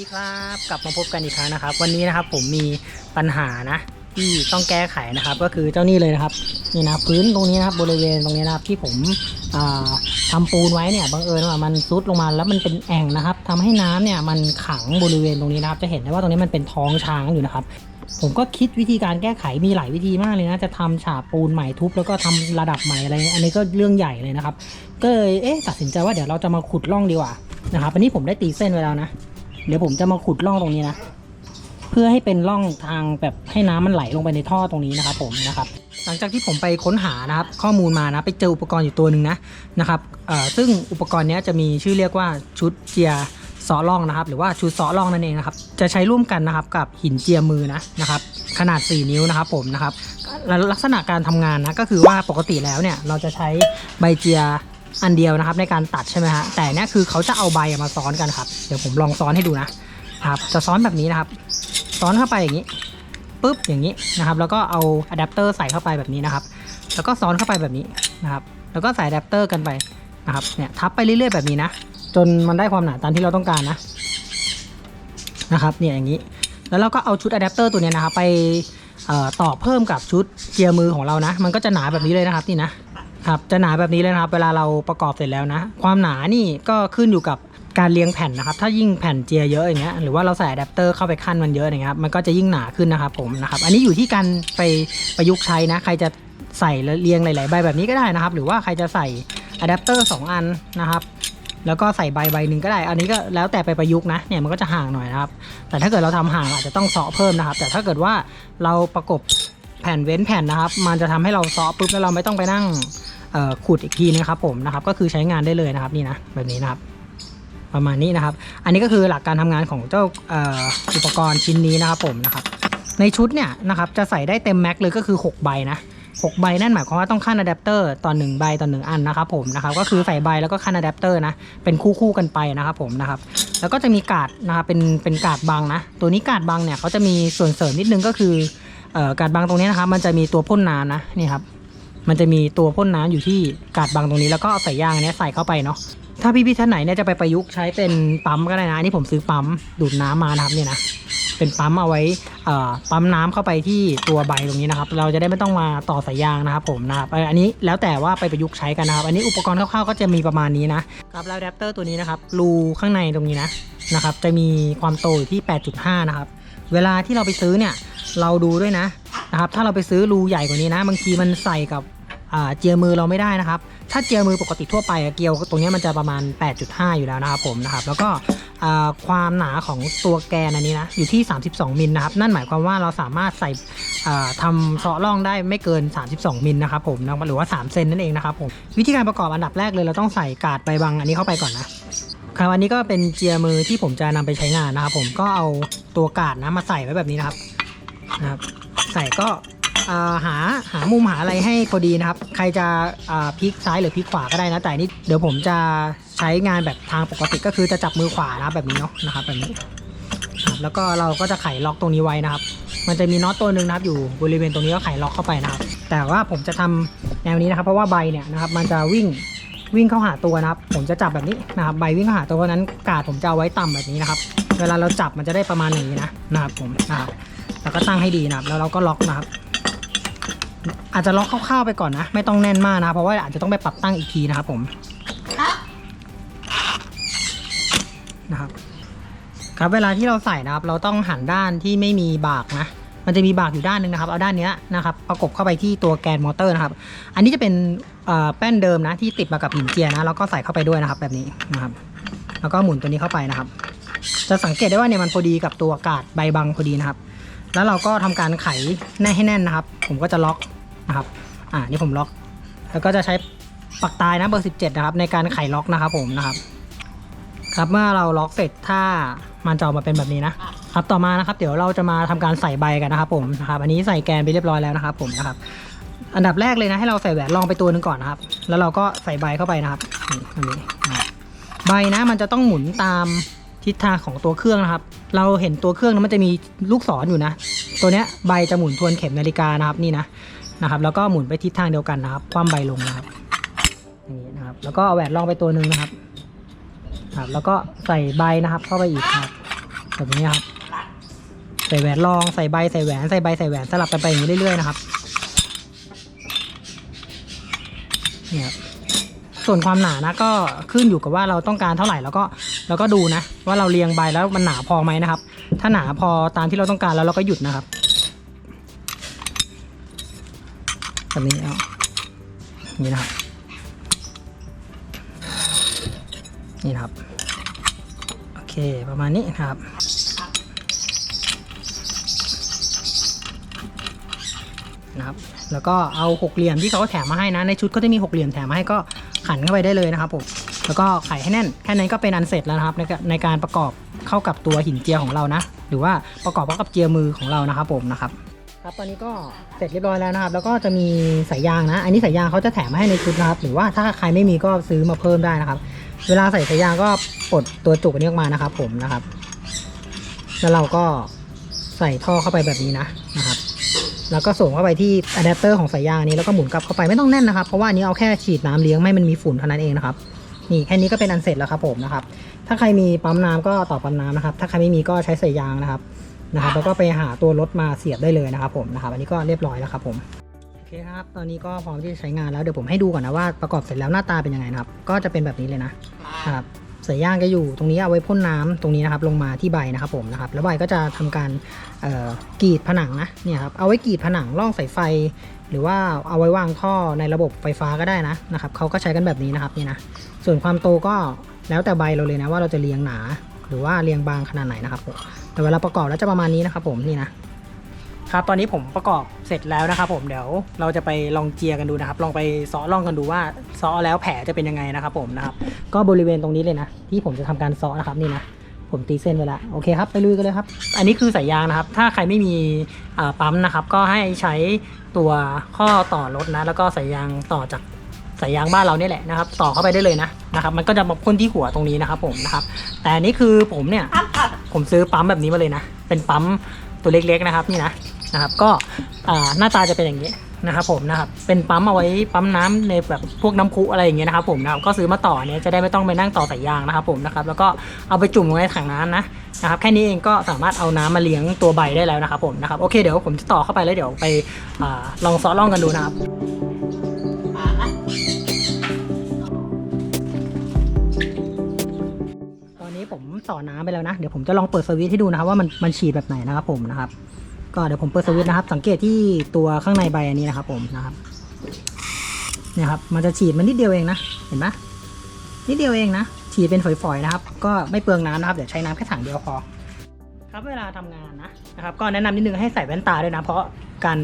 ีครับกลับมาพบกันอีกครั้งนะครับ วันนี้นะครับผมมีปัญหานะ ที่ต้องแก้ไขนะครับ ก็คือเจ้านี่เลยนะครับนี่นะพื้นตรงนี้นะครับบริเวณตรงนี้นะครับที่ผมอ่าทำปูนไว้เนี่ยบังเอิญว่ามันซุดลงมาแล้วมันเป็นแอ่งนะครับทำให้น้ำเนี่ยมันขังบริเวณตรงนี้นะครับ จะเห็นได้ว่าตรงนี้มันเป็นท้องช้างอยู่นะครับ ผมก็คิดวิธีการแก้ไขมีหลายวิธีมากเลยนะจะทำฉาบปูนใหม่ทุบแล้วก็ทำระดับใหม่อะไร อันนี้ก็เรื่องใหญ่เลยนะครับ ก็เลยเอ๊ะตัดสินใจว่าเดี๋ยวเราจะมาขุดร่องดีกว่านะครับอันนี้ผมได้ตีเส้นไว้แล้วนะ ดี๋ยวผมจะมาขุดร่องตรงนี้นะ เพื่อให้เป็นร่องทางแบบให้น้ำมันไหลลงไปในท่อตรงนี้นะครับผมนะครับ หลังจากที่ผมไปค้นหานะครับ ข้อมูลมานะไปเจออุปกรณ์อยู่ตัวหนึ่งนะนะครับเอ่อซึ่งอุปกรณ์นี้จะมีชื่อเรียกว่าชุดเจียซอล่องนะครับ หรือว่าชุดซอล่องนั่นเองนะครับ จะใช้ร่วมกันนะครับกับหินเจียมือนะนะครับ ขนาด 4 นิ้วนะครับผมนะครับและลักษณะการทำงานนะก็คือว่าปกติแล้วเนี่ยเราจะใช้ใบเจีย อันเดียวนะครับในการตัดใช่ไหมฮะแต่เนี่ยคือเขาจะเอาใบมาซ้อนกันครับเดี๋ยวผมลองซ้อนให้ดูนะครับจะซ้อนแบบนี้นะครับ ซ้อนเข้าไปอย่างนี้ปุ๊บอย่างนี้นะครับ แล้วก็เอาอะแดปเตอร์ใส่เข้าไปแบบนี้นะครับ แล้วก็ซ้อนเข้าไปแบบนี้นะครับ แล้วก็ใส่อะแดปเตอร์กันไปนะครับเนี่ยทับไปเรื่อยๆแบบนี้นะ จนมันได้ความหนาตามที่เราต้องการนะนะครับเนี่ยอย่างนี้ แล้วเราก็เอาชุดอะแดปเตอร์ตัวเนี้ยนะครับไปต่อเพิ่มกับชุดเจียร์มือของเรานะ มันก็จะหนาแบบนี้เลยนะครับนี่นะ ครับจะหนาแบบนี้เลยนะครับเวลาเราประกอบเสร็จแล้วนะ ความหนานี่ก็ขึ้นอยู่กับการเรียงแผ่นนะครับ ถ้ายิ่งแผ่นเจียเยอะอย่างเงี้ยหรือว่าเราใส่อะแดปเตอร์เข้าไปขั้นมันเยอะอย่างเงี้ยครับมันก็จะยิ่งหนาขึ้นนะครับผมนะครับอันนี้อยู่ที่การไปประยุกต์ใช้นะ ใครจะใส่แล้วเรียงหลาย ๆ ใบแบบนี้ก็ได้นะครับ หรือว่าใครจะใส่อะแดปเตอร์สองอันนะครับแล้วก็ใส่ใบใบหนึ่งก็ได้ อันนี้ก็แล้วแต่ไปประยุกต์นะ เนี่ยมันก็จะห่างหน่อยนะครับ แต่ถ้าเกิดเราทำห่างอาจจะต้องเซาะเพิ่มนะครับ แต่ถ้าเกิดว่าเราประกบแผ่นเว้นแผ่นนะครับ มันจะทำให้เราเซาะปุ๊บแล้วเราไม่ต้องไปนั่ง ขุดอีกทีนะครับผมนะครับก็คือใช้งานได้เลยนะครับนี่นะแบบนี้นะครับประมาณนี้นะครับ อันนี้ก็คือหลักการทำงานของเจ้าอุปกรณ์ชิ้นนี้นะครับผมนะครับ ในชุดเนี่ยนะครับจะใส่ได้เต็มแม็กเลยก็คือ 6 ใบนะ6ใบนั่นหมายความว่าต้องขั้นอะแดปเตอร์ต่อ1ใบต่อ1อันนะครับผมนะครับก็คือใส่ใบแล้วก็ขั้นอะแดปเตอร์นะเป็นคู่คู่ๆกันไปนะครับผมนะครับแล้วก็จะมีกาดนะครับเป็นเป็นกาดบังนะ ตัวนี้กาดบังเนี่ยเขาจะมีส่วนเสริมนิดนึงก็คือออการ์ดบังตรงนี้นะครับมันจะมีตัวพ่นน้ำนะนี่ครับ มันจะมีตัวพ่นน้ำอยู่ที่กาดบังตรงนี้แล้วก็เอาใส่ยางอันนี้ใส่เข้าไปเนาะถ้าพี่ๆท่านไหนเนี่ยจะไปประยุกต์ใช้เป็นปั๊มก็ได้นะอันนี่ผมซื้อปั๊มดูดน้ำมานะครับเนี่ยนะเป็นปั๊มเอาไว้ปั๊มน้ำเข้าไปที่ตัวใบตรงนี้นะครับ เราจะได้ไม่ต้องมาต่อสายยางนะครับผมนะครับอันนี้แล้วแต่ว่าไปประยุกต์ใช้กันนะครับ อันนี้อุปกรณ์คร่าวๆก็จะมีประมาณนี้นะครับแล้วอะแดปเตอร์ตัวนี้นะครับรูข้างในตรงนี้นะนะครับ จะมีความโตอยู่ที่ 8.5 นะครับ เวลาที่เราไปซื้อเนี่ย เราดูด้วยนะนะครับ ถ้าเราไปซื้อรูใหญ่กว่านี้นะ บางทีมันใส่กับเจียมือเราไม่ได้นะครับ ถ้าเจียมือปกติทั่วไปเกลียวตรงนี้มันจะประมาณ 8.5 อยู่แล้วนะครับผมนะครับ แล้วก็ความหนาของตัวแกนอันนี้นะอยู่ที่ 32มิลนะครับ นั่นหมายความว่าเราสามารถใส่อ่าทำเซาะร่องได้ไม่เกิน 32มิลนะครับผมนะหรือว่า 3 เซนนั่นเองนะครับผม วิธีการประกอบอันดับแรกเลยเราต้องใส่กาดใบบังอันนี้เข้าไปก่อนนะครับอันนี้ก็เป็นเจียมือที่ผมจะนำไปใช้งานนะครับผมก็เอาตัวกาดนะมาใส่ไว้แบบนี้นะครับ นะครับ ใส่ก็หาหามุมหาอะไรให้พอดีนะครับ ใครจะพลิกซ้ายหรือพลิกขวาก็ได้นะ แต่นี่เดี๋ยวผมจะใช้งานแบบทางปกติก็คือจะจับมือขวานะแบบนี้เนาะนะครับแบบนี้แล้วก็เราก็จะไขล็อกตรงนี้ไว้นะครับ มันจะมีน็อตตัวหนึ่งนะครับอยู่บริเวณตรงนี้ก็ไขล็อกเข้าไปนะครับ แต่ว่าผมจะทำแนวนี้นะครับ เพราะว่าใบเนี่ยนะครับมันจะวิ่งวิ่งเข้าหาตัวนะครับ ผมจะจับแบบนี้นะครับ ใบวิ่งเข้าหาตัวเพราะนั้นกาดผมจะเอาไว้ต่ำแบบนี้นะครับ เวลาเราจับมันจะได้ประมาณอย่างนี้นะนะครับผมนะครับ แล้วก็ตั้งให้ดีนะครับ แล้วเราก็ล็อกนะครับ อาจจะล็อกคร่าวๆไปก่อนนะ ไม่ต้องแน่นมากนะเพราะว่าอาจจะต้องไปปรับตั้งอีกทีนะครับผมนะครับครับเวลาที่เราใส่นะครับ เราต้องหันด้านที่ไม่มีบากนะ มันจะมีบากอยู่ด้านหนึ่งนะครับ เอาด้านนี้นะครับประกบเข้าไปที่ตัวแกนมอเตอร์นะครับ อันนี้จะเป็นแป้นเดิมนะที่ติดมากับหินเจียนะแล้วก็ใส่เข้าไปด้วยนะครับ แบบนี้นะครับ แล้วก็หมุนตัวนี้เข้าไปนะครับ จะสังเกตได้ว่าเนี่ยมันพอดีกับตัวกาดใบบังพอดีนะครับ แล้วเราก็ทำการไขแน่ให้แน่นนะครับ ผมก็จะล็อกนะครับ อ่านี่ผมล็อก แล้วก็จะใช้ปักตายนะเบอร์ 17 นะครับ ในการไขล็อกนะครับ ผมนะครับ ครับเมื่อเราล็อกเสร็จถ้ามันจะออกมาเป็นแบบนี้นะครับต่อมานะครับ เดี๋ยวเราจะมาทำการใส่ใบกันนะครับ ผมนะครับ อันนี้ใส่แกนไปเรียบร้อยแล้วนะครับ ผมนะครับ อันดับแรกเลยนะให้เราใส่แหวนรองไปตัวหนึ่งก่อนนะครับ แล้วเราก็ใส่ใบเข้าไปนะครับนี่อันนี้ใบนะมันจะต้องหมุนตาม ทิศทางของตัวเครื่องนะครับ เราเห็นตัวเครื่องมันจะมีลูกศรอยู่นะ ตัวเนี้ยใบจะหมุนทวนเข็มนาฬิกานะครับนี่นะนะครับแล้วก็หมุนไปทิศทางเดียวกันนะครับ คว่ำใบลงนะครับอย่างนี้นะครับ แล้วก็เอาแหวนรองไปตัวหนึ่งนะครับครับ แล้วก็ใส่ใบนะครับเข้าไปอีกครับแบบนี้ครับใส่แหวนรองใส่ใบใส่แหวนใส่ใบใส่แหวนสลับกันไปอย่างนี้เรื่อยๆนะครับเนี่ยส่วนความหนานะก็ขึ้นอยู่กับว่าเราต้องการเท่าไหร่แล้วก็ เราก็ดูนะว่าเราเรียงใบแล้วมันหนาพอไหมนะครับ ถ้าหนาพอตามที่เราต้องการแล้วเราก็หยุดนะครับแบบนี้เอานี้นะครับ นี่นะครับ โอเคประมาณนี้นะครับนะครับ แล้วก็เอาหกเหลี่ยมที่เขาแถมมาให้นะ ในชุดก็จะมีหกเหลี่ยมแถมมาให้ก็ขันเข้าไปได้เลยนะครับผม แล้วก็ไขให้แน่น แค่นั้นก็เป็นอันเสร็จแล้วนะครับในการในการประกอบเข้ากับตัวหินเจียของเรานะ หรือว่าประกอบเข้ากับเจียมือของเรานะครับผมนะครับครับตอนนี้ก็เสร็จเรียบร้อยแล้วนะครับ แล้วก็จะมีสายยางนะ อันนี้สายยางเขาจะแถมมาให้ในชุดนะครับ หรือว่าถ้าใครไม่มีก็ซื้อมาเพิ่มได้นะครับ เวลาใส่สายยางก็ปลดตัวจุกนี้ออกมานะครับ ผมนะครับ แล้วเราก็ใส่ท่อเข้าไปแบบนี้นะนะครับ แล้วก็ส่งเข้าไปที่อะแดปเตอร์ของสายยางนี้แล้วก็หมุนกลับเข้าไปไม่ต้องแน่นนะครับ เพราะว่าอันนี้เอาแค่ฉีดน้ำเลี้ยงไม่ให้มันมีฝุ่นเท่านั้นเองนะครับ นี่แค่นี้ก็เป็นอันเสร็จแล้วครับผมนะครับ ถ้าใครมีปั๊มน้ำก็ต่อปั๊มน้ำนะครับ ถ้าใครไม่มีก็ใช้สายยางนะครับนะครับ แล้วก็ไปหาตัวรถมาเสียบได้เลยนะครับผมนะครับ อันนี้ก็เรียบร้อยแล้วครับผมโอเคครับ ตอนนี้ก็พร้อมที่จะใช้งานแล้วเดี๋ยวผมให้ดูก่อนนะว่าประกอบเสร็จแล้วหน้าตาเป็นยังไงนะครับ ก็จะเป็นแบบนี้เลยนะนะครับ สายย่างจะอยู่ตรงนี้เอาไว้พ่นน้ำตรงนี้นะครับลงมาที่ใบนะครับผมนะครับแล้วใบก็จะทำการกรีดผนังนะเนี่ยครับเอาไว้กรีดผนังร่องสายไฟ หรือว่าเอาไว้วางท่อในระบบไฟฟ้าก็ได้นะนะครับเขาก็ใช้กันแบบนี้นะครับนี่นะส่วนความโตก็แล้วแต่ใบเราเลยนะว่าเราจะเรียงหนา หรือว่าเรียงบางขนาดไหนนะครับผมแต่เวลาประกอบแล้วจะประมาณนี้นะครับผมนี่นะ ครับตอนนี้ผมประกอบเสร็จแล้วนะครับผมเดี๋ยวเราจะไปลองเจียกันดูนะครับ ลองไปซ้อล่องกันดูว่าซ้อแล้วแผลจะเป็นยังไงนะครับผมนะครับ ก็บริเวณตรงนี้เลยนะ ที่ผมจะทำการซ้อนะครับนี่นะผมตีเส้นไว้แล้วโอเคครับไปลุยกันเลยครับ อันนี้คือสายยางนะครับ ถ้าใครไม่มีอ่าปั๊มนะครับ ก็ให้ใช้ตัวข้อต่อรถนะ แล้วก็สายยางต่อจากสายยางบ้านเราเนี่ยแหละนะครับ ต่อเข้าไปได้เลยนะนะครับ มันก็จะมาพ่นที่หัวตรงนี้นะครับผมนะครับ แต่อันนี้คือผมเนี่ยผมซื้อปั๊มแบบนี้มาเลยนะ เป็นปั๊มตัวเล็กๆนะครับนี่นะ นะครับก็หน้าตาจะเป็นอย่างนี้นะครับผมนะครับเป็นปั๊มเอาไว้ปั๊มน้ำในแบบพวกน้ำพุอะไรอย่างเงี้ยนะครับผมนะครับก็ซื้อมาต่อเนี่ยจะได้ไม่ต้องไปนั่งต่อสายยางนะครับผมนะครับแล้วก็เอาไปจุ่มลงในถังน้ำนะนะครับแค่นี้เองก็สามารถเอาน้ำมาเลี้ยงตัวใบได้แล้วนะครับผมนะครับโอเคเดี๋ยวผมจะต่อเข้าไปแล้วเดี๋ยวไปอลองซ้อล่องกันดูนะครับตอนนี้ผมต่อน้ำไปแล้วนะเดี๋ยวผมจะลองเปิดสวิตช์ให้ดูนะครับว่ามันมันฉีดแบบไหนนะครับผมนะครับ ก็เดี๋ยวผมเปิดสวิตช์นะครับ สังเกตที่ตัวข้างในใบอันนี้นะครับ ผมนะครับเนี่ยครับ มันจะฉีดมันนิดเดียวเองนะ เห็นไหมนิดเดียวเองนะ ฉีดเป็นฝอยๆนะครับ ก็ไม่เปลืองน้ำนะครับ เดี๋ยวใช้น้ำแค่ถังเดียวพอ ครับเวลาทำงานนะนะครับ ก็แนะนำนิดนึงให้ใส่แว่นตาด้วยนะ เพราะการ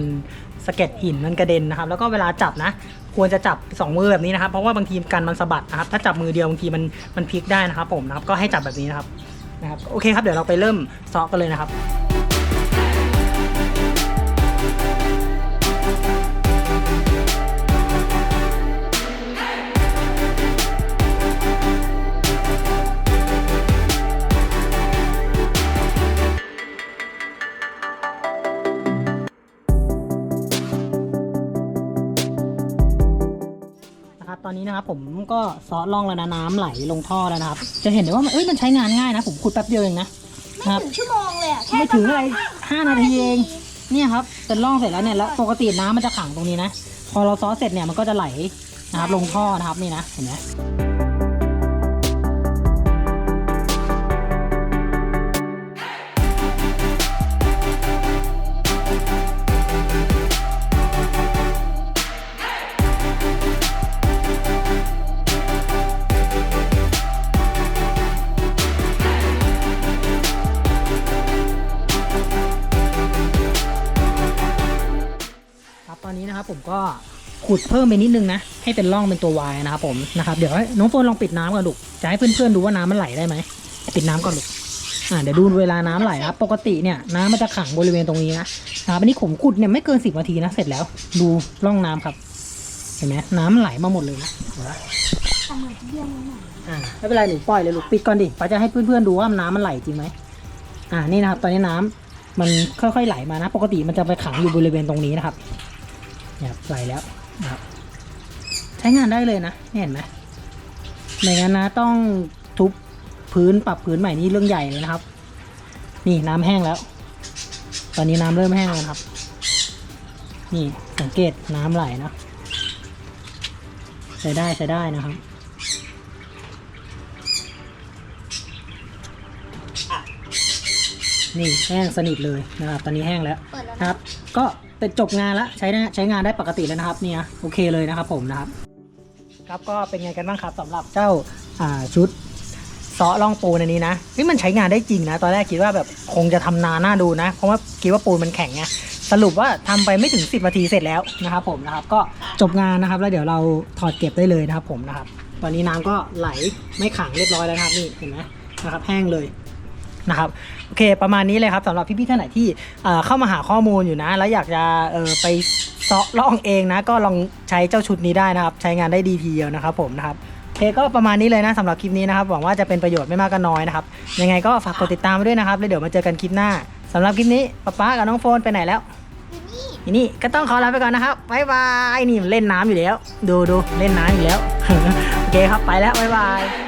สะเก็ดหินมันกระเด็นนะครับ แล้วก็เวลาจับนะ ควรจะจับสองมือแบบนี้นะครับ เพราะว่าบางทีกันมันสะบัดนะครับ ถ้าจับมือเดียวบางทีมันมันพลิกได้นะครับ ผมนะครับ ก็ให้จับแบบนี้นะครับ นะครับ โอเคครับ เดี๋ยวเราไปเริ่มซ้อกันเลยนะครับ นะครับตอนนี้นะครับผมก็ซอสล่องแล้วนะน้ำไหลลงท่อแล้วนะครับ จะเห็นได้ว่ามันเอ้ยมันใช้งานง่ายนะ ผมขุดแป๊บเดียวเองนะนะครับ ถึงชั่วโมงเลยอะแค่ไม่ถึงอะไรห้านาทีเองเนี่ยครับเป็นล่องเสร็จแล้วเนี่ยแล้วปกติน้ำมันจะขังตรงนี้นะ พอเราซอสเสร็จเนี่ยมันก็จะไหลนะครับลงท่อนะครับนี่นะเห็นไหม ดเพิ่มไปนิดนึงนะ ให้เป็นร่องเป็นตัววายนะครับผมนะครับเดี๋ยวน้องโฟนลองปิดน้ำก่อนลูกจะให้เพื่อนๆดูว่าน้ำมันไหลได้ไหมปิดน้ำก่อนลูกอ่าเดี๋ยวดูเวลาน้ำไหลนะครับ ปกติเนี่ยน้ำมันจะขังบริเวณตรงนี้นะครับอันนี้ผมขุดเนี่ยไม่เกินสิบนาทีนะเสร็จแล้ว ดูร่องน้ำครับ เห็นไหมน้ำไหลมาหมดเลยนะไหมทำเหมือนเยี่ยมเลยอ่าไม่เป็นไรหนูปล่อยเลยลูกปิดก่อนดิป้าจะให้เพื่อนๆดูว่าน้ำมันไหลจริงไหมอ่านี่นะครับ ตอนนี้น้ำมันค่อยๆไหลมานะ ปกติมันจะไปขังอยู่บริเวณตรงนี้นะครับเนี่ยไหลแล้ว นะครับใช้งานได้เลยนะเนี่ยเห็นไหมไม่งั้นนะต้องทุบพื้นปรับพื้นใหม่นี่เรื่องใหญ่เลยนะครับ นี่น้ำแห้งแล้ว ตอนนี้น้ำเริ่มแห้งแล้วครับ นี่สังเกตน้ำไหลนะใช้ได้ใช้ได้นะครับนี่แห้งสนิทเลยนะครับ ตอนนี้แห้งแล้วเปิดแล้วนะครับ ก็ เป็นจบงานแล้วใช้ได้ใช้งานได้ปกติแล้วนะครับเนี่ยโอเคเลยนะครับผมนะครับ ครับก็เป็นไงกันบ้างครับสำหรับเจ้าอ่าชุดเซาะล่องปูนอันนี้นะนี่มันใช้งานได้จริงนะ ตอนแรกคิดว่าแบบคงจะทำนานน่าดูนะ เพราะว่าคิดว่าปูนมันแข็งไงสรุปว่าทำไปไม่ถึง 10นาทีเสร็จแล้วนะครับผมนะครับ ก็จบงานนะครับ แล้วเดี๋ยวเราถอดเก็บได้เลยนะครับผมนะครับ ตอนนี้น้ำก็ไหลไม่ขังเรียบร้อยแล้วครับนี่เห็นไหมนะครับแห้งเลย นะครับโอเคประมาณนี้เลยครับสำหรับพี่ๆท่านไหนที่เอ่อเข้ามาหาข้อมูลอยู่นะ แล้วอยากจะเออไปเซาะล่องเองนะ ก็ลองใช้เจ้าชุดนี้ได้นะครับ ใช้งานได้ดีทีเดียวนะครับผมนะครับโอเคก็ประมาณนี้เลยนะสำหรับคลิปนี้นะครับหวังว่าจะเป็นประโยชน์ไม่มากก็น้อยนะครับยังไงก็ฝากกดติดตามไว้ด้วยนะครับแล้วเดี๋ยวมาเจอกันคลิปหน้าสำหรับคลิปนี้ป๊าป๊ากับน้องโฟนไปไหนแล้วอยู่นี่ทีนี้ก็ต้องขอลาไปก่อนนะครับบ๊ายบายนี่มันเล่นน้ำอยู่แล้ว ดูดูเล่นน้ำอยู่แล้ว โอเคครับไปแล้วบ๊ายบาย